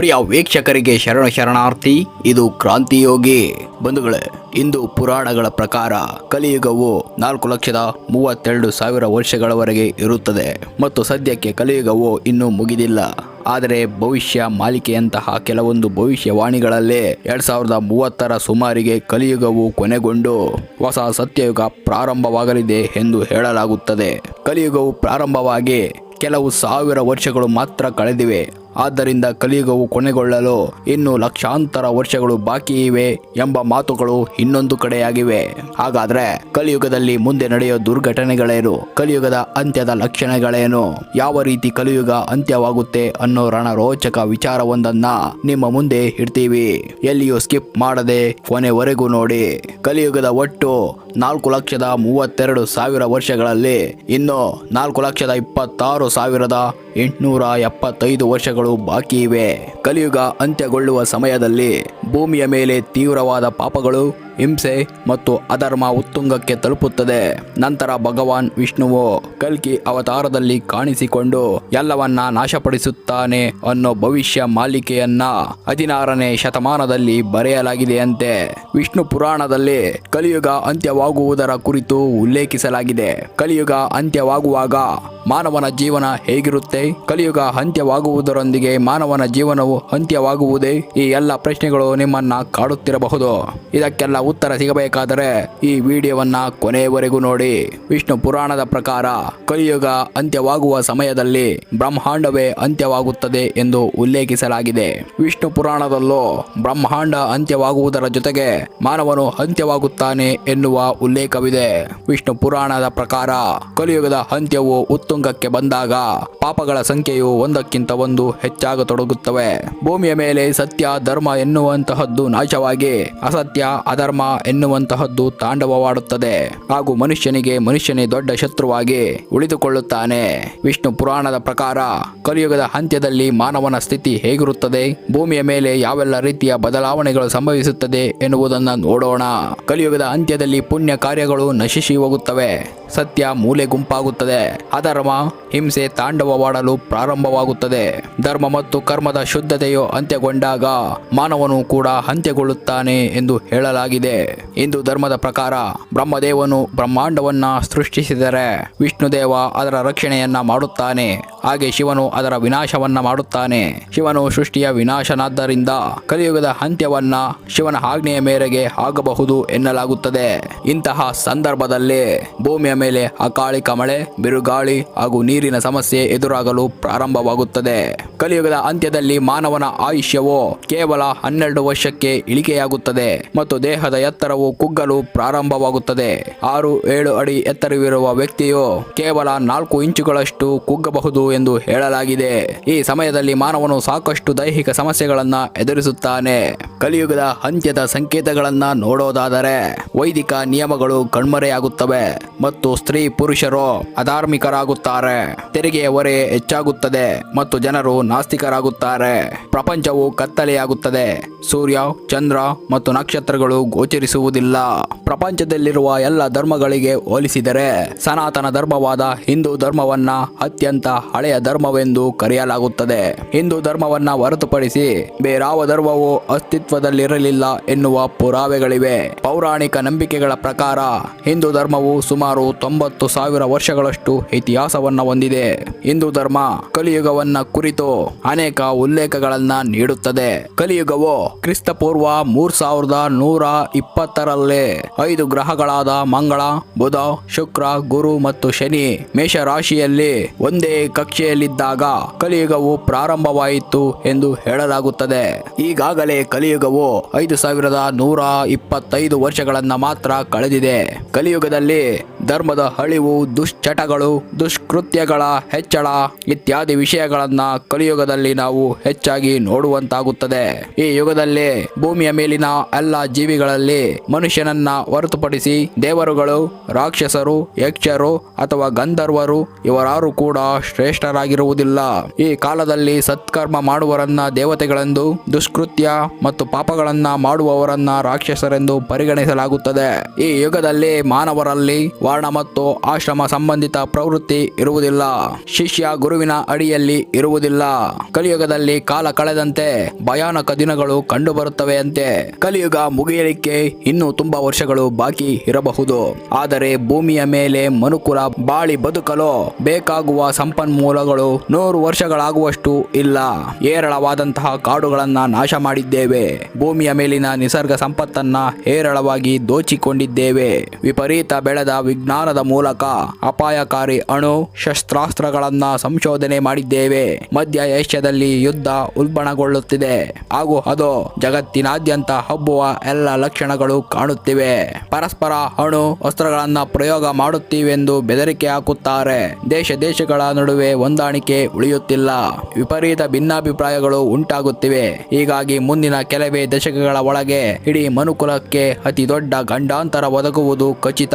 ಪ್ರಿಯ ವೀಕ್ಷಕರಿಗೆ ಶರಣ ಶರಣಾರ್ಥಿ, ಇದು ಕ್ರಾಂತಿಯೋಗಿ. ಬಂಧುಗಳೇ, ಇಂದು ಪುರಾಣಗಳ ಪ್ರಕಾರ ಕಲಿಯುಗವು ನಾಲ್ಕು ಲಕ್ಷದ ಮೂವತ್ತೆರಡು ಸಾವಿರ ವರ್ಷಗಳವರೆಗೆ ಇರುತ್ತದೆ ಮತ್ತು ಸದ್ಯಕ್ಕೆ ಕಲಿಯುಗವು ಇನ್ನೂ ಮುಗಿದಿಲ್ಲ. ಆದರೆ ಭವಿಷ್ಯ ಮಾಲಿಕೆಯಂತಹ ಕೆಲವೊಂದು ಭವಿಷ್ಯವಾಣಿಗಳಲ್ಲಿ ಎರಡ್ ಸಾವಿರದ ಮೂವತ್ತರ ಸುಮಾರಿಗೆ ಕಲಿಯುಗವು ಕೊನೆಗೊಂಡು ಹೊಸ ಸತ್ಯಯುಗ ಪ್ರಾರಂಭವಾಗಲಿದೆ ಎಂದು ಹೇಳಲಾಗುತ್ತದೆ. ಕಲಿಯುಗವು ಪ್ರಾರಂಭವಾಗಿ ಕೆಲವು ಸಾವಿರ ವರ್ಷಗಳು ಮಾತ್ರ ಕಳೆದಿವೆ. ಆದ್ದರಿಂದ ಕಲಿಯುಗವು ಕೊನೆಗೊಳ್ಳಲು ಇನ್ನು ಲಕ್ಷಾಂತರ ವರ್ಷಗಳು ಬಾಕಿ ಇವೆ ಎಂಬ ಮಾತುಗಳು ಇನ್ನೊಂದು ಕಡೆಯಾಗಿವೆ. ಹಾಗಾದ್ರೆ ಕಲಿಯುಗದಲ್ಲಿ ಮುಂದೆ ನಡೆಯೋ ದುರ್ಘಟನೆಗಳೇನು? ಕಲಿಯುಗದ ಅಂತ್ಯದ ಲಕ್ಷಣಗಳೇನು? ಯಾವ ರೀತಿ ಕಲಿಯುಗ ಅಂತ್ಯವಾಗುತ್ತೆ ಅನ್ನೋ ರಣರೋಚಕ ವಿಚಾರವೊಂದನ್ನ ನಿಮ್ಮ ಮುಂದೆ ಇಡ್ತೀವಿ. ಎಲ್ಲಿಯೂ ಸ್ಕಿಪ್ ಮಾಡದೆ ಕೊನೆವರೆಗೂ ನೋಡಿ. ಕಲಿಯುಗದ ಒಟ್ಟು ನಾಲ್ಕು ಲಕ್ಷದ ಮೂವತ್ತೆರಡು ಸಾವಿರ ವರ್ಷಗಳಲ್ಲಿ ಇನ್ನು ನಾಲ್ಕು ಲಕ್ಷದ ಇಪ್ಪತ್ತಾರು ಸಾವಿರದ ಎಂಟುನೂರ ಎಪ್ಪತ್ತೈದು ವರ್ಷಗಳು ಬಾಕಿ ಇವೆ. ಕಲಿಯುಗ ಅಂತ್ಯಗೊಳ್ಳುವ ಸಮಯದಲ್ಲಿ ಭೂಮಿಯ ಮೇಲೆ ತೀವ್ರವಾದ ಪಾಪಗಳು ಹಿಂಸೆ ಮತ್ತು ಅಧರ್ಮ ಉತ್ತುಂಗಕ್ಕೆ ತಲುಪುತ್ತದೆ. ನಂತರ ಭಗವಾನ್ ವಿಷ್ಣುವು ಕಲ್ಕಿ ಅವತಾರದಲ್ಲಿ ಕಾಣಿಸಿಕೊಂಡು, ಎಲ್ಲವನ್ನ ನಾಶಪಡಿಸುತ್ತಾನೆ ಅನ್ನೋ ಭವಿಷ್ಯ ಮಾಲಿಕೆಯನ್ನ ಹದಿನಾರನೇ ಶತಮಾನದಲ್ಲಿ ಬರೆಯಲಾಗಿದೆಯಂತೆ. ವಿಷ್ಣು ಪುರಾಣದಲ್ಲಿ ಕಲಿಯುಗ ಅಂತ್ಯವಾಗುವುದರ ಕುರಿತು ಉಲ್ಲೇಖಿಸಲಾಗಿದೆ. ಕಲಿಯುಗ ಅಂತ್ಯವಾಗುವಾಗ ಮಾನವನ ಜೀವನ ಹೇಗಿರುತ್ತೆ? ಕಲಿಯುಗ ಅಂತ್ಯವಾಗುವುದರೊಂದಿಗೆ ಮಾನವನ ಜೀವನವು ಅಂತ್ಯವಾಗುವುದೇ? ಈ ಎಲ್ಲ ಪ್ರಶ್ನೆಗಳು ನಿಮ್ಮನ್ನ ಕಾಡುತ್ತಿರಬಹುದು. ಇದಕ್ಕೆಲ್ಲ ಉತ್ತರ ಸಿಗಬೇಕಾದರೆ ಈ ವಿಡಿಯೋವನ್ನ ಕೊನೆಯವರೆಗೂ ನೋಡಿ. ವಿಷ್ಣು ಪುರಾಣದ ಪ್ರಕಾರ ಕಲಿಯುಗ ಅಂತ್ಯವಾಗುವ ಸಮಯದಲ್ಲಿ ಬ್ರಹ್ಮಾಂಡವೇ ಅಂತ್ಯವಾಗುತ್ತದೆ ಎಂದು ಉಲ್ಲೇಖಿಸಲಾಗಿದೆ. ವಿಷ್ಣು ಪುರಾಣದಲ್ಲೂ ಬ್ರಹ್ಮಾಂಡ ಅಂತ್ಯವಾಗುವುದರ ಜೊತೆಗೆ ಮಾನವನು ಅಂತ್ಯವಾಗುತ್ತಾನೆ ಎನ್ನುವ ಉಲ್ಲೇಖವಿದೆ. ವಿಷ್ಣು ಪುರಾಣದ ಪ್ರಕಾರ ಕಲಿಯುಗದ ಅಂತ್ಯವು ಉತ್ತುಂಗಕ್ಕೆ ಬಂದಾಗ ಪಾಪಗಳ ಸಂಖ್ಯೆಯು ಒಂದಕ್ಕಿಂತ ಒಂದು ಹೆಚ್ಚಾಗತೊಡಗುತ್ತವೆ. ಭೂಮಿಯ ಮೇಲೆ ಸತ್ಯ, ಧರ್ಮ ಎನ್ನುವಂತಹದ್ದು ನಾಶವಾಗಿ, ಅಸತ್ಯ ಅಧರ್ಮ ಎನ್ನುವಂತಹದ್ದು ತಾಂಡವವಾಡುತ್ತದೆ. ಹಾಗೂ ಮನುಷ್ಯನಿಗೆ ಮನುಷ್ಯನೇ ದೊಡ್ಡ ಶತ್ರುವಾಗಿ ಉಳಿದುಕೊಳ್ಳುತ್ತಾನೆ. ವಿಷ್ಣು ಪುರಾಣದ ಪ್ರಕಾರ ಕಲಿಯುಗದ ಅಂತ್ಯದಲ್ಲಿ ಮಾನವನ ಸ್ಥಿತಿ ಹೇಗಿರುತ್ತದೆ? ಭೂಮಿಯ ಮೇಲೆ ಯಾವೆಲ್ಲ ರೀತಿಯ ಬದಲಾವಣೆಗಳು ಸಂಭವಿಸುತ್ತದೆ ಎನ್ನುವುದನ್ನು ನೋಡೋಣ. ಕಲಿಯುಗದ ಅಂತ್ಯದಲ್ಲಿ ಪುಣ್ಯ ಕಾರ್ಯಗಳು ನಶಿಸಿ ಹೋಗುತ್ತವೆ. ಸತ್ಯ ಮೂಲೆ ಗುಂಪಾಗುತ್ತದೆ. ಅಧರ್ಮ, ಹಿಂಸೆ ತಾಂಡವವಾಡಲು ಪ್ರಾರಂಭವಾಗುತ್ತದೆ. ಧರ್ಮ ಮತ್ತು ಕರ್ಮದ ಶುದ್ಧತೆಯು ಅಂತ್ಯಗೊಂಡಾಗ ಮಾನವನು ಕೂಡ ಅಂತ್ಯಗೊಳ್ಳುತ್ತಾನೆ ಎಂದು ಹೇಳಲಾಗಿದೆ. ಹಿಂದೂ ಧರ್ಮದ ಪ್ರಕಾರ ಬ್ರಹ್ಮದೇವನು ಬ್ರಹ್ಮಾಂಡವನ್ನ ಸೃಷ್ಟಿಸಿದರೆ ವಿಷ್ಣುದೇವ ಅದರ ರಕ್ಷಣೆಯನ್ನ ಮಾಡುತ್ತಾನೆ. ಹಾಗೆ ಶಿವನು ಅದರ ವಿನಾಶವನ್ನ ಮಾಡುತ್ತಾನೆ. ಶಿವನು ಸೃಷ್ಟಿಯ ವಿನಾಶನಾದ್ದರಿಂದ ಕಲಿಯುಗದ ಅಂತ್ಯವನ್ನ ಶಿವನ ಆಜ್ಞೆಯ ಮೇರೆಗೆ ಆಗಬಹುದು ಎನ್ನಲಾಗುತ್ತದೆ. ಇಂತಹ ಸಂದರ್ಭದಲ್ಲಿ ಭೂಮಿಯ ಮೇಲೆ ಅಕಾಲಿಕ ಮಳೆ, ಬಿರುಗಾಳಿ ಹಾಗೂ ನೀರಿನ ಸಮಸ್ಯೆ ಎದುರಾಗಲು ಪ್ರಾರಂಭವಾಗುತ್ತದೆ. ಕಲಿಯುಗದ ಅಂತ್ಯದಲ್ಲಿ ಮಾನವನ ಆಯುಷ್ಯವು ಕೇವಲ ಹನ್ನೆರಡು ವರ್ಷಕ್ಕೆ ಇಳಿಕೆಯಾಗುತ್ತದೆ ಮತ್ತು ದೇಹದ ಎತ್ತರವು ಕುಗ್ಗಲು ಪ್ರಾರಂಭವಾಗುತ್ತದೆ. ಆರು, ಏಳು ಅಡಿ ಎತ್ತರವಿರುವ ವ್ಯಕ್ತಿಯು ಕೇವಲ ನಾಲ್ಕು ಇಂಚುಗಳಷ್ಟು ಕುಗ್ಗಬಹುದು ಎಂದು ಹೇಳಲಾಗಿದೆ. ಈ ಸಮಯದಲ್ಲಿ ಮಾನವನು ಸಾಕಷ್ಟು ದೈಹಿಕ ಸಮಸ್ಯೆಗಳನ್ನ ಎದುರಿಸುತ್ತಾನೆ. ಕಲಿಯುಗದ ಅಂತ್ಯದ ಸಂಕೇತಗಳನ್ನ ನೋಡೋದಾದರೆ ವೈದಿಕ ನಿಯಮಗಳು ಕಣ್ಮರೆಯಾಗುತ್ತವೆ ಮತ್ತು ಸ್ತ್ರೀ ಪುರುಷರು ಅಧಾರ್ಮಿಕರಾಗುತ್ತಾರೆ. ತೆರಿಗೆಯ ಹೊರೆ ಹೆಚ್ಚಾಗುತ್ತದೆ ಮತ್ತು ಜನರು ನಾಸ್ತಿಕರಾಗುತ್ತಾರೆ. ಪ್ರಪಂಚವು ಕತ್ತಲೆಯಾಗುತ್ತದೆ. ಸೂರ್ಯ, ಚಂದ್ರ ಮತ್ತು ನಕ್ಷತ್ರಗಳು ಗೋಚರಿಸುವುದಿಲ್ಲ. ಪ್ರಪಂಚದಲ್ಲಿರುವ ಎಲ್ಲ ಧರ್ಮಗಳಿಗೆ ಹೋಲಿಸಿದರೆ ಸನಾತನ ಧರ್ಮವಾದ ಹಿಂದೂ ಧರ್ಮವನ್ನ ಅತ್ಯಂತ ಹಳೆಯ ಧರ್ಮವೆಂದು ಕರೆಯಲಾಗುತ್ತದೆ. ಹಿಂದೂ ಧರ್ಮವನ್ನ ಹೊರತುಪಡಿಸಿ ಬೇರಾವ ಧರ್ಮವು ಅಸ್ತಿತ್ವದಲ್ಲಿರಲಿಲ್ಲ ಎನ್ನುವ ಪುರಾವೆಗಳಿವೆ. ಪೌರಾಣಿಕ ನಂಬಿಕೆಗಳ ಪ್ರಕಾರ ಹಿಂದೂ ಧರ್ಮವು ಸುಮಾರು ತೊಂಬತ್ತು ಸಾವಿರ ವರ್ಷಗಳಷ್ಟು ಇತಿಹಾಸವನ್ನ ಹೊಂದಿದೆ. ಹಿಂದೂ ಧರ್ಮ ಕಲಿಯುಗವನ್ನ ಕುರಿತು ಅನೇಕ ಉಲ್ಲೇಖಗಳನ್ನ ನೀಡುತ್ತದೆ. ಕಲಿಯುಗವು ಕ್ರಿಸ್ತಪೂರ್ವ ಮೂರ್ ಸಾವಿರದ ನೂರ ಇಪ್ಪತ್ತರಲ್ಲಿ ಐದು ಗ್ರಹಗಳಾದ ಮಂಗಳ, ಬುಧ, ಶುಕ್ರ, ಗುರು ಮತ್ತು ಶನಿ ಮೇಷರಾಶಿಯಲ್ಲಿ ಒಂದೇ ಕಕ್ಷೆಯಲ್ಲಿದ್ದಾಗ ಕಲಿಯುಗವು ಪ್ರಾರಂಭವಾಯಿತು ಎಂದು ಹೇಳಲಾಗುತ್ತದೆ. ಈಗಾಗಲೇ ಕಲಿಯುಗವು ಐದು ಸಾವಿರದ ನೂರ ಇಪ್ಪತ್ತೈದು ವರ್ಷಗಳನ್ನ ಮಾತ್ರ ಕಳೆದಿದೆ. ಕಲಿಯುಗದಲ್ಲಿ ಧರ್ಮದ ಅಳಿವು, ದುಶ್ಚಟಗಳು, ದುಷ್ಕೃತ್ಯಗಳ ಹೆಚ್ಚಳ ಇತ್ಯಾದಿ ವಿಷಯಗಳನ್ನ ಕಲಿಯುಗದಲ್ಲಿ ನಾವು ಹೆಚ್ಚಾಗಿ ನೋಡುವಂತಾಗುತ್ತದೆ. ಈ ಯುಗದಲ್ಲಿ ಭೂಮಿಯ ಮೇಲಿನ ಎಲ್ಲ ಜೀವಿಗಳಲ್ಲಿ ಮನುಷ್ಯನನ್ನ ಹೊರತುಪಡಿಸಿ ದೇವರುಗಳು, ರಾಕ್ಷಸರು, ಯಕ್ಷರು ಅಥವಾ ಗಂಧರ್ವರು ಇವರಾರು ಕೂಡ ಶ್ರೇಷ್ಠರಾಗಿರುವುದಿಲ್ಲ. ಈ ಕಾಲದಲ್ಲಿ ಸತ್ಕರ್ಮ ಮಾಡುವರನ್ನ ದೇವತೆಗಳೆಂದು, ದುಷ್ಕೃತ್ಯ ಮತ್ತು ಪಾಪಗಳನ್ನ ಮಾಡುವವರನ್ನ ರಾಕ್ಷಸರೆಂದು ಪರಿಗಣಿಸಲಾಗುತ್ತದೆ. ಈ ಯುಗದಲ್ಲಿ ಮಾನವರಲ್ಲಿ ವರ್ಣ ಮತ್ತು ಆಶ್ರಮ ಸಂಬಂಧಿತ ಪ್ರವೃತ್ತಿ ಇರುವುದಿಲ್ಲ. ಶಿಷ್ಯ ಗುರುವಿನ ಅಡಿಯಲ್ಲಿ ಇರುವುದಿಲ್ಲ. ಕಲಿಯುಗದಲ್ಲಿ ಕಾಲ ಕಳೆದಂತೆ ಭಯಾನಕ ದಿನಗಳು ಕಂಡುಬರುತ್ತವೆ ಅಂತೆ ಕಲಿಯುಗ ಮುಗಿಯಲಿಕ್ಕೆ ಇನ್ನೂ ತುಂಬಾ ವರ್ಷಗಳು ಬಾಕಿ ಇರಬಹುದು. ಆದರೆ ಭೂಮಿಯ ಮೇಲೆ ಮನುಕುಲ ಬಾಳಿ ಬದುಕಲು ಬೇಕಾಗುವ ಸಂಪನ್ಮೂಲಗಳು ನೂರು ವರ್ಷಗಳಾಗುವಷ್ಟು ಇಲ್ಲ. ಏರಳವಾದಂತಹ ಕಾಡುಗಳನ್ನ ನಾಶ ಮಾಡಿದ್ದೇವೆ. ಭೂಮಿಯ ಮೇಲಿನ ನಿಸರ್ಗ ಸಂಪತ್ತನ್ನ ಹೇರಳವಾಗಿ ದೋಚಿಕೊಂಡಿದ್ದೇವೆ. ವಿಪರೀತ ಬೆಳೆದ ವಿಜ್ಞಾನದ ಮೂಲಕ ಅಪಾಯಕಾರಿ ಅಣು ಶಸ್ತ್ರಾಸ್ತ್ರಗಳನ್ನ ಸಂಶೋಧನೆ ಮಾಡಿದ್ದೇವೆ. ಮಧ್ಯ ಏಷ್ಯಾದಲ್ಲಿ ಯುದ್ಧ ಉಲ್ಬಣಗೊಳ್ಳುತ್ತಿದೆ. ಹಾಗೂ ಅದು ಜಗತ್ತಿನಾದ್ಯಂತ ಹಬ್ಬುವ ಎಲ್ಲ ಲಕ್ಷಣಗಳು ಕಾಣುತ್ತಿವೆ. ಪರಸ್ಪರ ಅಣು ಅಸ್ತ್ರಗಳನ್ನ ಪ್ರಯೋಗ ಮಾಡುತ್ತೀವೆಂದು ಬೆದರಿಕೆ ಹಾಕುತ್ತಾರೆ. ದೇಶ ದೇಶಗಳ ನಡುವೆ ಹೊಂದಾಣಿಕೆ ಉಳಿಯುತ್ತಿಲ್ಲ. ವಿಪರೀತ ಭಿನ್ನಾಭಿಪ್ರಾಯಗಳು ಉಂಟಾಗುತ್ತಿವೆ. ಹೀಗಾಗಿ ಮುಂದಿನ ಕೆಲವೇ ದಶಕಗಳ ಒಳಗೆ ಇಡೀ ಮನುಕುಲಕ್ಕೆ ಅತಿ ದೊಡ್ಡ ಗಂಡಾಂತರ ಒದಗುವುದು ಖಚಿತ.